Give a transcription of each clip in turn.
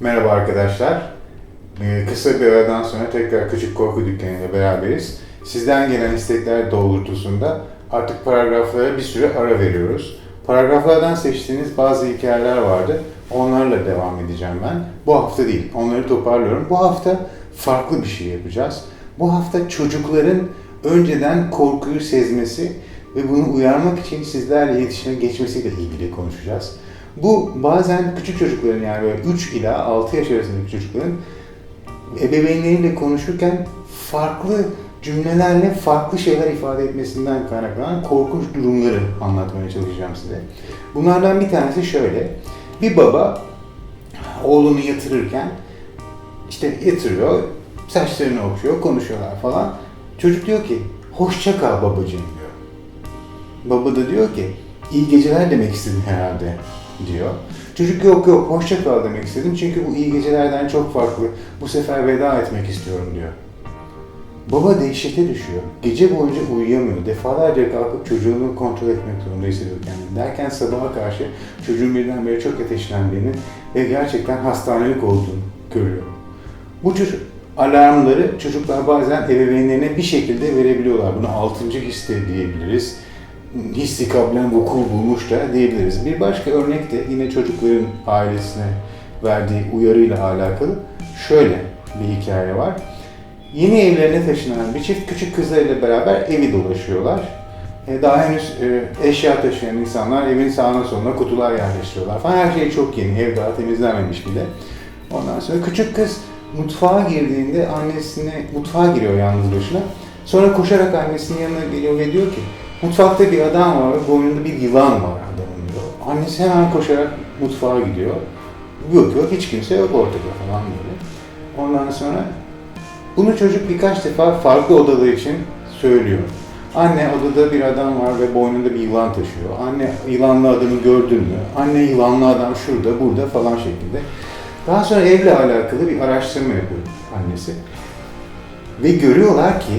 Merhaba arkadaşlar. Ee, Kısa bir aradan sonra tekrar Küçük Korku Dükkanı ile beraberiz. Sizden gelen istekler doğrultusunda artık paragraflara bir süre ara veriyoruz. Paragraflardan seçtiğiniz bazı hikayeler vardı. Onlarla devam edeceğim ben. Bu hafta değil, onları toparlıyorum. Bu hafta farklı bir şey yapacağız. Bu hafta çocukların önceden korkuyu sezmesi ve bunu uyarmak için sizlerle iletişime geçmesiyle ilgili konuşacağız. Bu bazen küçük çocukların yani böyle 3 ila 6 yaş arasındaki çocukların ebeveynleriyle konuşurken farklı cümlelerle farklı şeyler ifade etmesinden kaynaklanan korkunç durumları anlatmaya çalışacağım size. Bunlardan bir tanesi şöyle. Bir baba oğlunu yatırırken işte yatırıyor, saçlarını okşuyor, konuşuyorlar falan. Çocuk diyor ki, hoşça kal babacığım diyor. Baba da diyor ki, iyi geceler demek istedin herhalde diyor. Çocuk yok yok hoşça kal demek istedim çünkü bu iyi gecelerden çok farklı. Bu sefer veda etmek istiyorum diyor. Baba dehşete düşüyor. Gece boyunca uyuyamıyor. Defalarca kalkıp çocuğunu kontrol etmek zorunda hissediyor kendini. Derken sabaha karşı çocuğun birdenbire çok ateşlendiğini ve gerçekten hastanelik olduğunu görüyor. Bu çocuk alarmları çocuklar bazen ebeveynlerine bir şekilde verebiliyorlar. Buna altıncı his diyebiliriz. Hissi kablen vuku bulmuş da diyebiliriz. Bir başka örnek de yine çocukların ailesine verdiği uyarıyla alakalı şöyle bir hikaye var. Yeni evlerine taşınan bir çift küçük kızlarıyla beraber evi dolaşıyorlar. E, Daha henüz e, eşya taşıyan insanlar evin sağına soluna kutular yerleştiriyorlar falan. Her şey çok yeni, ev daha temizlenmemiş bile. Ondan sonra küçük kız mutfağa girdiğinde annesine, mutfağa giriyor yalnız başına. Sonra koşarak annesinin yanına geliyor ve diyor ki mutfakta bir adam var ve boynunda bir yılan var adamın. Annesi hemen koşarak mutfağa gidiyor. Bakıyor hiç kimse yok ortada falan böyle. Ondan sonra bunu çocuk birkaç defa farklı odalar için söylüyor. Anne odada bir adam var ve boynunda bir yılan taşıyor. Anne yılanlı adamı gördün mü? Anne yılanlı adam şurada, burada falan şeklinde. Daha sonra evle alakalı bir araştırma yapıyor annesi. Ve görüyorlar ki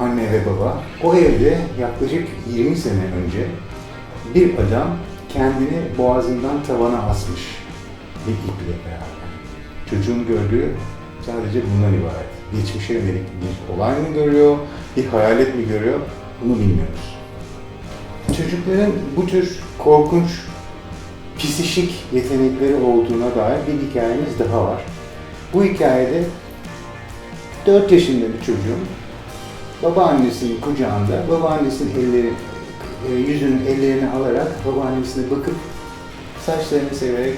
anne ve baba o evde yaklaşık 20 sene önce bir adam kendini boğazından tavana asmış bir iple beraber. Çocuğun gördüğü sadece bundan ibaret. Geçmişe yönelik bir olay mı görüyor, bir hayalet mi görüyor bunu bilmiyoruz. Çocukların bu tür korkunç psişik yetenekleri olduğuna dair bir hikayemiz daha var. Bu hikayede 4 yaşında bir çocuğun babaannesinin kucağında, babaannesinin elleri, e, yüzünün ellerini alarak babaannesine bakıp saçlarını severek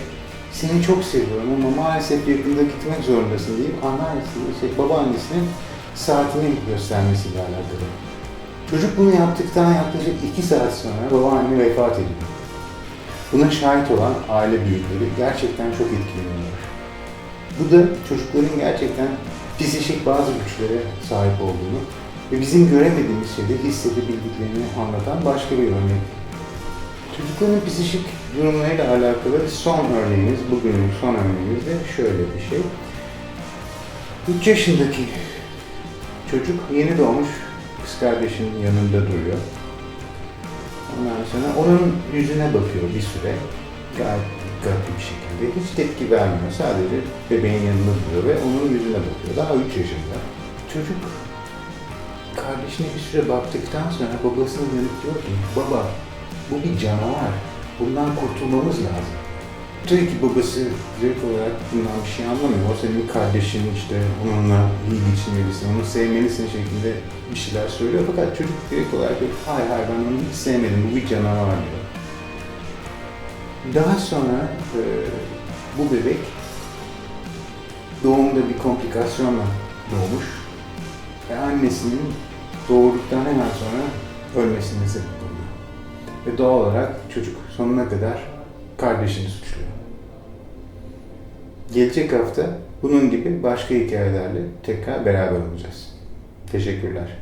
seni çok seviyorum ama maalesef yakında gitmek zorundasın deyip anneannesine, şey, babaannesinin saatini göstermesiyle alakalı. Çocuk bunu yaptıktan yaklaşık 2 saat sonra babaanne vefat ediyor. Buna şahit olan aile büyükleri gerçekten çok etkileniyor. Bu da çocukların gerçekten psişik bazı güçlere sahip olduğunu ve bizim göremediğimiz şeyleri hissedebildiklerini anlatan başka bir örnek. Çocukların psişik durumlarıyla alakalı son örneğimiz, bugünün son örneğimiz de şöyle bir şey. 3 yaşındaki çocuk yeni doğmuş kız kardeşinin yanında duruyor. Ondan sonra onun yüzüne bakıyor bir süre. Gayet dikkatli bir şekilde. Hiç tepki vermiyor. Sadece bebeğin yanında duruyor ve onun yüzüne bakıyor. Daha 3 yaşında. Çocuk kardeşine bir süre baktıktan sonra babasına dönüp diyor ki baba bu bir canavar. Bundan kurtulmamız lazım. Tabii ki babası direkt olarak bundan bir şey anlamıyor. O senin kardeşin işte onunla iyi geçinmelisin, onu sevmelisin şeklinde bir şeyler söylüyor. Fakat çocuk direkt olarak diyor, hayır hayır ben onu hiç sevmedim, bu bir canavar diyor. Daha sonra e, bu bebek doğumda bir komplikasyonla doğmuş ve annesinin doğurduktan hemen sonra ölmesine sebep oluyor. Ve doğal olarak çocuk sonuna kadar kardeşini suçluyor. Gelecek hafta bunun gibi başka hikayelerle tekrar beraber olacağız. Teşekkürler.